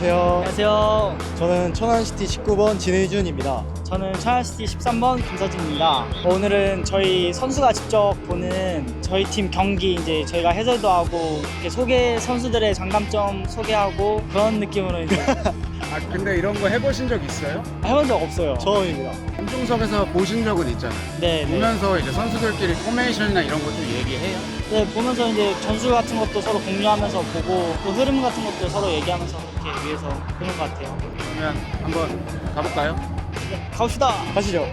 안녕하세요. 안녕하세요. 저는 천안시티 19번 진의준입니다. 저는 천안시티 13번 김서진입니다. 오늘은 저희 선수가 직접 보는 저희 팀 경기 이제 저희가 해설도 하고 이렇게 소개 선수들의 장단점 소개하고 그런 느낌으로 이제 아 근데 이런 거 해보신 적 있어요? 해본 적 없어요. 처음입니다. 공중석에서 보신 적은 있잖아요. 네, 네. 보면서 이제 선수들끼리 포메이션이나 이런 거좀 얘기해요. 네, 보면서 이제 전술 같은 것도 서로 공유하면서 보고 또 흐름 같은 것도 서로 얘기하면서 그렇게 위해서 보는 것 같아요. 그러면 한번 가볼까요? 네, 가봅시다. 가시죠.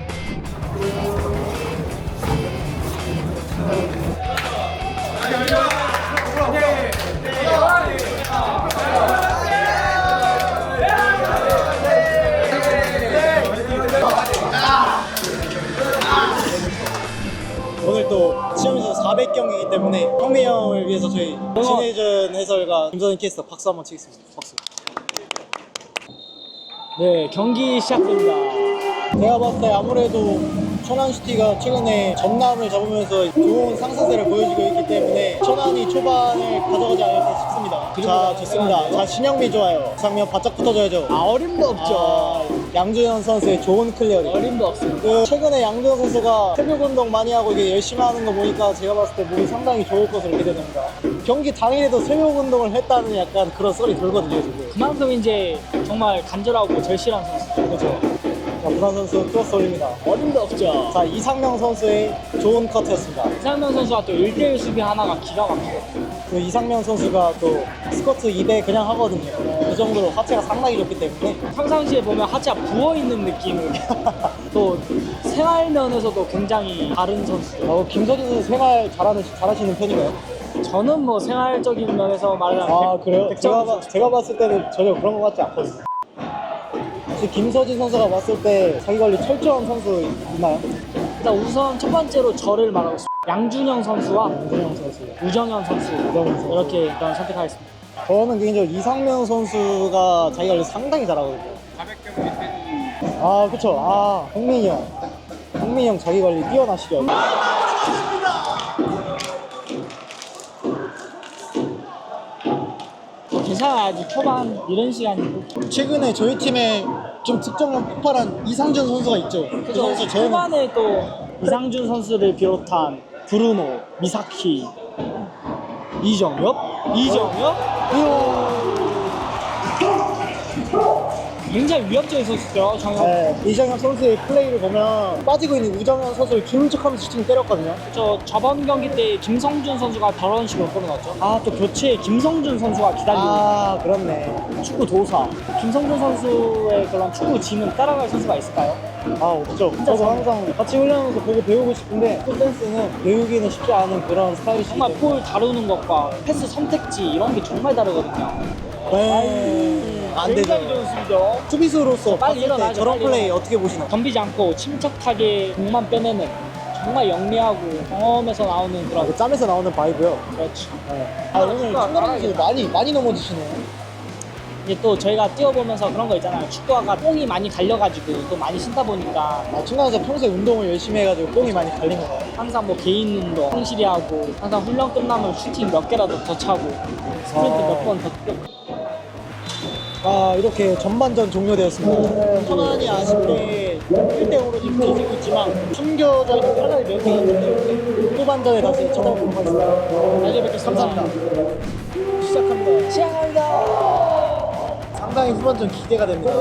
오늘 또 400경기이기 때문에 형미 형을 위해서 저희 신혜준 해설가 김선인 캐스터 박수 한번 치겠습니다. 박수. 네, 경기 시작됩니다. 제가 봤을 때 아무래도 천안시티가 최근에 전남을 잡으면서 좋은 상승세를 보여주고 있기 때문에 천안이 초반을 가져가지 않을까 싶습니다. 자, 좋습니다. 자, 신영미 좋아요. 상면 바짝 붙어줘야죠. 아, 어림도 없죠. 아, 양준현 선수의 좋은 클리어링. 어림도 없습니다. 그 최근에 양준현 선수가 새벽 운동 많이 하고 이게 열심히 하는 거 보니까 제가 봤을 때 몸이 상당히 좋을 것으로 기대됩니다. 경기 당일에도 새벽 운동을 했다는 약간 그런 썰이 돌거든요, 지금. 그만큼 이제 정말 간절하고 절실한 선수죠. 그렇죠. 자, 부산 선수 크로스 올립니다. 어림도 없죠. 자, 이상명 선수의 좋은 커트였습니다. 이상명 선수가 또 1대1 수비 하나가 기가 막혀요. 그 이상명 선수가 또 스쿼트 2대 그냥 하거든요. 그 정도로 하체가 상당히 좋기 때문에 평상시에 보면 하체가 부어있는 느낌을 또 생활 면에서도 굉장히 다른 선수죠. 어, 김서진 선수 생활 잘하는, 잘하시는 편인가요? 저는 뭐 생활적인 면에서 말하자면 아 그래요? 백- 제가, 봐- 제가 봤을 때는 전혀 그런 것 같지 않거든요. 혹시 김서진 선수가 봤을 때 자기 관리 철저한 선수 있나요? 일단 우선 첫 번째로 저를 말하고 싶어요. 양준영 선수와 이정현 선수. 우정현 선수 우정현 선수. 이렇게 일단 선택하겠습니다. 저는 개인적으로 이상명 선수가 자기 관리 상당히 잘하거든요. 400경기 팬아 그쵸. 아 홍민이 형. 홍민이 형 자기 관리 뛰어나시죠? 뭐 괜찮아요. 아직 초반 이런 시간이고. 최근에 저희 팀에 좀 득점력 폭발한 이상준 선수가 있죠. 그 선수 저는 초반에 또 이상준 선수를 비롯한 브루노, 미사키, 이정엽? 이정엽? 굉장히 위협적인 선수죠, 정엽. 네, 이정현 선수의 플레이를 보면 빠지고 있는 우정현 선수를 기운 척하면서 슈팅 때렸거든요. 저 저번 경기 때 김성준 선수가 저런 식으로 끌어놨죠. 아, 또 교체에 김성준 선수가 기다리고 아 그렇네. 축구 도사. 김성준 선수의 그런 축구 지능 따라갈 선수가 있을까요? 아 없죠. 저도 항상 같이 훈련하면서 보고 배우고 싶은데 풋 댄스는 배우기는 쉽지 않은 그런 스타일이시기 정말 때문에. 볼 다루는 것과 패스 선택지 이런 게 정말 다르거든요. 네. 안 되죠. 굉장히 좋은 수비죠. 수비수로서 빨리 봤을 때 일어나죠, 저런 빨리 플레이 일어나. 어떻게 보시나요? 덤비지 않고 침착하게 공만 빼내는 정말 영리하고 경험에서 나오는 그런 그 짬에서 나오는 바이브요. 그렇죠. 아 오늘 충남 선수 많이 많이 넘어지시네요. 이제 또 저희가 뛰어보면서 그런 거 있잖아요. 축구화가 뽕이 많이 갈려가지고 또 많이 신다 보니까 아 충남 선수 평소에 운동을 열심히 해가지고 뽕이 많이 갈린 건가요? 항상 뭐 개인 운동 성실히 하고 항상 훈련 끝나면 슈팅 몇 개라도 더 차고 스프린트 아. 몇번 더 뛰고 아 이렇게 전반전 종료되었습니다. 천안이 아쉽게 1대0으로 지금 뒤지고 있지만 숨겨져 있는 하나의 몇 개가 있는데 후반전에 다시 찾아보도록 하겠습니다. 다시 뵙겠습니다. 감사합니다. 시작합니다. 시작합니다. 상당히 후반전 기대가 됩니다.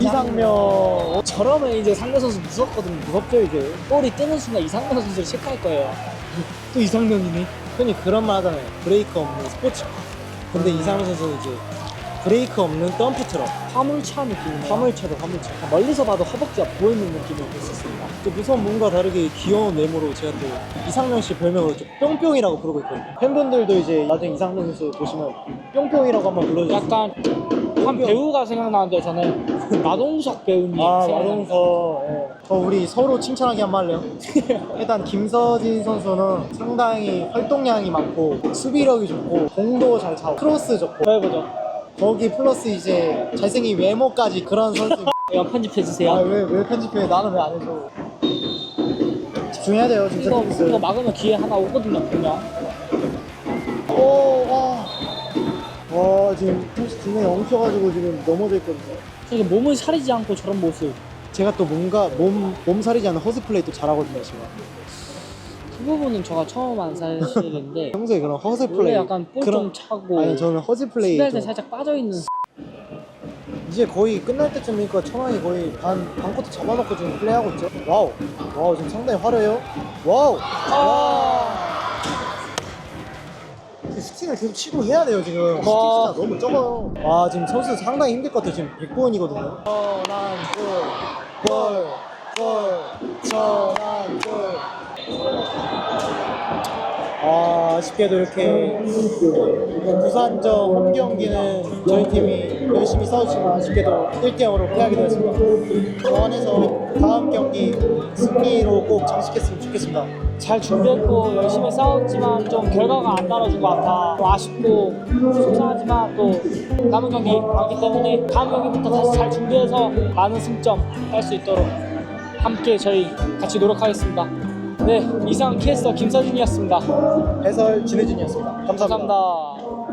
이상명 저러면 이제 상대 선수 무섭거든요. 무섭죠 이제. 볼이 뜨는 순간 이상명 선수를 체크할 거예요. 또 이상명이네. 흔히 그런 말 하잖아요. 브레이크 없는 스포츠카. 근데 이상명 선수는 이제 브레이크 없는 덤프 트럭. 화물차 느낌. 화물차도 화물차. 멀리서 봐도 허벅지 가 보이는 느낌이 있었습니다. 또 무서운 몸과 다르게 귀여운 외모로 제가 또 이상명 씨 별명으로 좀 뿅뿅이라고 부르고 있거든요. 팬분들도 이제 나중에 이상명 선수 보시면 뿅뿅이라고 한번 불러주세요. 약간 한 배우가 생각나는데 저는 마동석 배우님 아. 마동서. 예. 어, 우리 서로 칭찬하게 한번 할래요? 일단 김서진 선수는 상당히 활동량이 많고 수비력이 좋고 공도 잘 차고 크로스 좋고 더 해보죠. 거기 플러스 이제 잘생긴 외모까지 그런 선수. 이거 편집해주세요. 아, 왜, 왜 편집해? 나는 왜 안 해줘? 집중해야 돼요, 지금 이거, 이거 막으면 기회 하나 오거든요, 분명. 오, 와. 와 지금 혹시 등에 엉켜가지고 지금 넘어져 있거든요. 저게 몸을 사리지 않고 저런 모습. 제가 또 뭔가 몸 몸살이지 않은 허스 플레이 또 잘하거든요 제가. 그 부분은 제가 처음 안 사실인데 평소에 그런 원래 플레이 약간 볼좀 차고 아니 저는 허스 플레이 수비할 때 좀 살짝 빠져 있는. 이제 거의 끝날 때쯤이니까 천왕이 거의 반, 반 코트 잡아놓고 지금 플레이하고 있죠. 와우. 와우, 지금 상당히 화려해요. 와우. 와. 슈팅을 계속 치고 해야 돼요, 지금. 슈팅 와. 수가 너무 적어요. 와, 지금 선수 상당히 힘들 것 같아요. 지금 100번이거든요. 천안 골, 골, 골, 천안 골. 아, 아쉽게도 이렇게 부산전 홈 경기는 저희 팀이 열심히 싸웠지만 아쉽게도 1대0으로 패하게 되었습니다. 소원해서 다음 경기 승리로 꼭 장식했으면 좋겠습니다. 잘 준비했고 열심히 싸웠지만 좀 결과가 안 따라준 것 같아 또 아쉽고 속상하지만 또 남은 경기 많기 때문에 다음 경기부터 다시 잘 준비해서 많은 승점 할 수 있도록 함께 저희 같이 노력하겠습니다. 네 이상 캐스터 김서진이었습니다. 해설 진혜준이었습니다 감사합니다. 감사합니다.